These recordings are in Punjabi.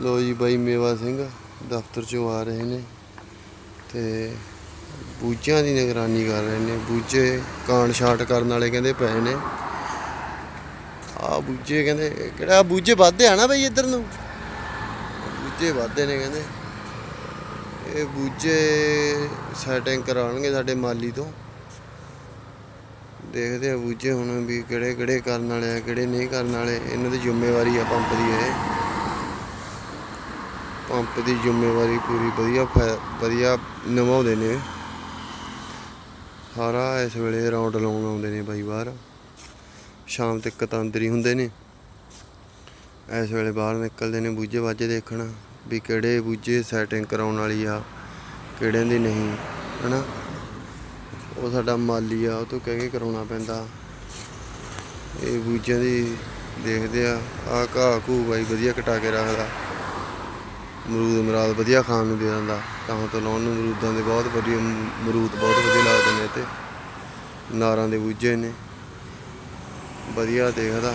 ਲੋ ਜੀ ਬਾਈ ਮੇਵਾ ਸਿੰਘ, ਦਫ਼ਤਰ ਚੋਂ ਆ ਰਹੇ ਨੇ ਤੇ ਬੂਝਿਆਂ ਦੀ ਨਿਗਰਾਨੀ ਕਰ ਰਹੇ ਨੇ। ਬੂਝੇ ਕਾਣ ਛਾਟ ਕਰਨ ਵਾਲੇ ਕਹਿੰਦੇ ਪਏ ਨੇ। ਆ ਬੂਝੇ ਕਹਿੰਦੇ, ਕਿਹੜਾ ਬੂਝੇ ਵੱਧਦੇ ਆ ਨਾ ਬਈ ਇੱਧਰ ਨੂੰ? ਬੂਝੇ ਵੱਧਦੇ ਨੇ ਕਹਿੰਦੇ। ਇਹ ਬੂਝੇ ਸੈਟਿੰਗ ਕਰਾਉਣਗੇ ਸਾਡੇ ਮਾਲੀ ਤੋਂ। ਦੇਖਦੇ ਆ ਬੂਝੇ ਹੁਣ ਵੀ ਕਿਹੜੇ ਕਿਹੜੇ ਕਰਨ ਵਾਲੇ ਆ, ਕਿਹੜੇ ਨਹੀਂ ਕਰਨ ਵਾਲੇ। ਇਹਨਾਂ ਦੀ ਜ਼ਿੰਮੇਵਾਰੀ ਆ ਪੰਪ ਦੀ ਇਹ। ਪੰਪ ਦੀ ਜ਼ਿੰਮੇਵਾਰੀ ਪੂਰੀ ਵਧੀਆ ਫੈ- ਵਧੀਆ ਨਿਭਾਉਂਦੇ ਨੇ। ਸਾਰਾ ਇਸ ਵੇਲੇ ਰਾਉਂਡ ਲਾਉਣ ਆਉਂਦੇ ਨੇ ਬਾਈ ਬਾਹਰ। ਸ਼ਾਮ ਤੱਕ ਤਾਂ ਅੰਦਰ ਹੀ ਹੁੰਦੇ ਨੇ। ਇਸ ਵੇਲੇ ਬਾਹਰ ਨਿਕਲਦੇ ਨੇ ਬੂਝੇ ਵਾਜੇ ਦੇਖਣ ਵੀ ਕਿਹੜੇ ਬੂਝੇ ਸੈਟਿੰਗ ਕਰਾਉਣ ਵਾਲੀ ਆ, ਕਿਹੜਿਆਂ ਦੀ ਨਹੀਂ, ਹਨਾ? ਉਹ ਸਾਡਾ ਮਾਲੀ ਆ, ਉਹ ਤੋਂ ਕਹਿ ਕੇ ਕਰਾਉਣਾ ਪੈਂਦਾ। ਇਹ ਬੂਝਿਆਂ ਦੀ ਦੇਖਦੇ ਆ ਆ ਘਾਹ ਘੂ ਬਾਈ ਵਧੀਆ ਕਟਾ ਕੇ ਰੱਖਦਾ। ਅਮਰੂਦ ਮਰਾਦ ਵਧੀਆ ਖਾਣ ਨੂੰ ਦੇ ਦਿੰਦਾ ਤਾਂ ਤੋਂ ਲਾਉਣ ਨੂੰ ਅਮਰੂਦਾਂ ਦੇ ਬਹੁਤ ਵਧੀਆ ਅਮਰੂਦ ਬਹੁਤ ਵਧੀਆ ਲੱਗਦੇ ਨੇ ਤੇ ਨਾਰਾਂ ਦੇ ਬੂਝੇ ਨੇ। ਵਧੀਆ ਦੇਖਦਾ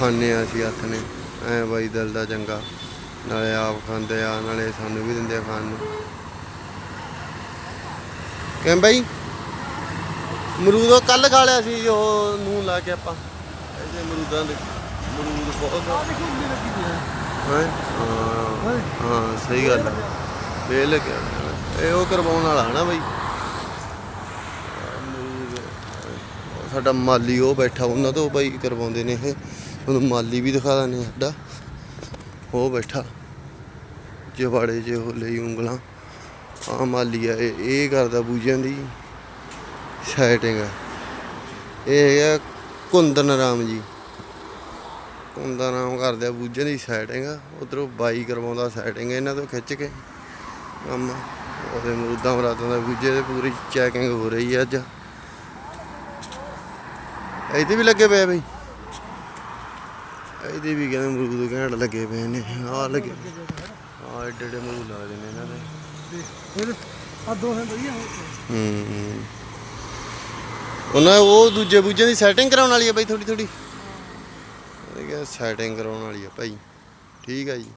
ਖਾਣੇ ਆ ਅਸੀਂ ਹੱਥ ਨੇ। ਐ ਬਾਈ ਦਿਲ ਦਾ ਚੰਗਾ ਨਾਲੇ ਆਪ ਖਾਂਦੇ ਆ ਨਾਲੇ ਸਾਨੂੰ ਵੀ ਦਿੰਦੇ ਆ ਖਾਣ ਨੂੰ। ਕਿਵੇਂ ਬਾਈ? ਅਮਰੂਦ ਉਹ ਕੱਲ ਖਾ ਲਿਆ ਸੀ ਉਹ ਨੂੰ ਲਾ ਕੇ ਆਪਾਂ। ਇਹਦੇ ਅਮਰੂਦਾਂ ਦੇ ਅਮਰੂਦ ਬਹੁਤ ਹੈਂ? ਹਾਂ। ਹਾਂ ਸਹੀ ਗੱਲ ਹੈ ਵੇਲ ਲੱਗਿਆ ਇਹ ਉਹ ਕਰਵਾਉਣ ਵਾਲਾ ਹੈ ਨਾ ਬਈ? ਸਾਡਾ ਮਾਲੀ ਉਹ ਬੈਠਾ, ਉਹਨਾਂ ਤੋਂ ਬਈ ਕਰਵਾਉਂਦੇ ਨੇ ਇਹ। ਤੁਹਾਨੂੰ ਮਾਲੀ ਵੀ ਦਿਖਾ ਦਿੰਦੇ ਸਾਡਾ। ਉਹ ਬੈਠਾ। ਜਵਾੜੇ ਜੇ ਉਹ ਲਈ ਉਂਗਲਾਂ। ਆ ਮਾਲੀ ਆ, ਇਹ ਇਹ ਕਰਦਾ ਬੂਜਿਆਂ ਦੀ ਸੈਟਿੰਗ। ਇਹ ਹੈਗਾ ਕੁੰਦਨ ਰਾਮ ਜੀ। ਕੁੰਦਨ ਰਾਮ ਕਰਦੇ ਆ ਬੂਝਿਆਂ ਦੀ ਸੈਟਿੰਗ ਉਧਰੋਂ ਬਾਈ ਕਰਵਾਉਂਦਾ ਸੈਟਿੰਗ ਇਹਨਾਂ ਤੋਂ ਖਿੱਚ ਕੇ। ਕੰਮ ਉਹਦੇ ਮਰੂਦਾਂ ਮਰਾਦਾਂ ਦਾ ਬੂਝੇ ਦੇ ਪੂਰੀ ਚੈਕਿੰਗ ਹੋ ਰਹੀ ਹੈ ਅੱਜ। ਇਹਦੇ ਵੀ ਲੱਗੇ ਪਏ ਆ ਬਈ। ਇਹਦੇ ਵੀ ਕਹਿੰਦੇ ਅਮਰੂਦ ਘੈਂਟ ਲੱਗੇ ਪਏ ਨੇ ਆਹ ਲੱਗੇ ਆਹ ਏਡੇ ਏਡੇ ਅਮਰੂਦ ਲੱਗਦੇ ਨੇ ਇਹਨਾਂ ਦੇ। ਆ ਦੋ ਹੈ ਵਧੀਆ ਹੂੰ ਉਹਨਾਂ ਉਹ ਦੂਜੇ ਬੂਝੇ ਦੀ ਸੈਟਿੰਗ ਕਰਾਉਣ ਵਾਲੀ ਹੈ ਬਾਈ ਥੋੜੀ ਥੋੜੀ ਇਹ ਸੈਟਿੰਗ ਕਰਾਉਣ ਵਾਲੀ ਹੈ ਭਾਈ। ਠੀਕ ਹੈ ਜੀ।